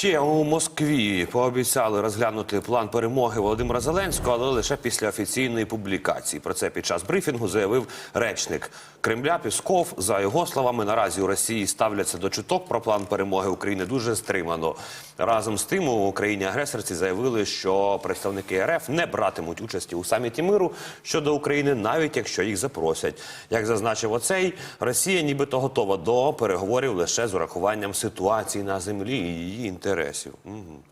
Ще у Москві пообіцяли розглянути план перемоги Володимира Зеленського, але лише після офіційної публікації. Про це під час брифінгу заявив речник Кремля Пісков. За його словами, наразі у Росії ставляться до чуток про план перемоги України дуже стримано. Разом з тим у Україні агресорці заявили, що представники РФ не братимуть участі у саміті миру щодо України, навіть якщо їх запросять. Як зазначив оцей, Росія нібито готова до переговорів лише з урахуванням ситуації на землі і її інтересів. Мгм.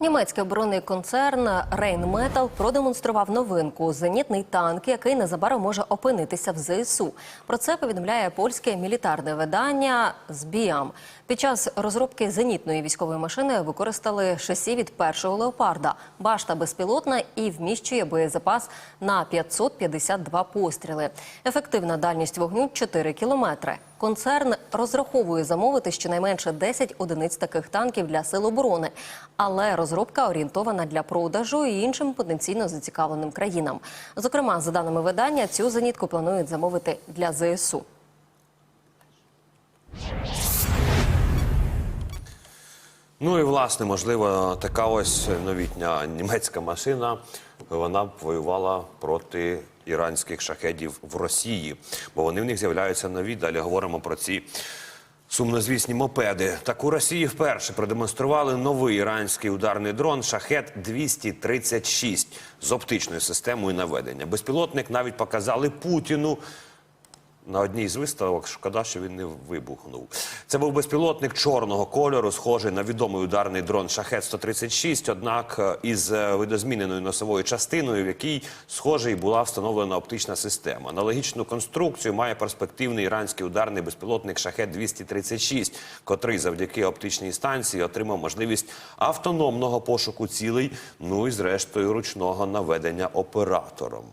Німецький оборонний концерн Rheinmetall продемонстрував новинку зенітний танк, який незабаром може опинитися в ЗСУ. Про це повідомляє польське мілітарне видання «Збіам». Під час розробки зенітної військової машини використали шасі від першого леопарда. Башта безпілотна і вміщує боєзапас на 552 постріли. Ефективна дальність вогню 4 кілометри. Концерн розраховує замовити щонайменше 10 одиниць таких танків для сил оборони, але розробка орієнтована для продажу і іншим потенційно зацікавленим країнам. Зокрема, за даними видання, цю зенітку планують замовити для ЗСУ. Ну і власне, можливо, така ось новітня німецька машина. Вона воювала проти іранських шахедів в Росії, бо вони в них з'являються нові. Далі говоримо про ці сумнозвісні мопеди. Так у Росії вперше продемонстрували новий іранський ударний дрон Шахет 236 з оптичною системою наведення. Безпілотник навіть показали Путіну. На одній з виставок шкода, що він не вибухнув. Це був безпілотник чорного кольору, схожий на відомий ударний дрон Шахет 136 однак е, із е, видозміненою носовою частиною, в якій схожий була встановлена оптична система. Аналогічну конструкцію має перспективний іранський ударний безпілотник Шахет 236 котрий завдяки оптичній станції отримав можливість автономного пошуку цілей, ну і зрештою ручного наведення оператором.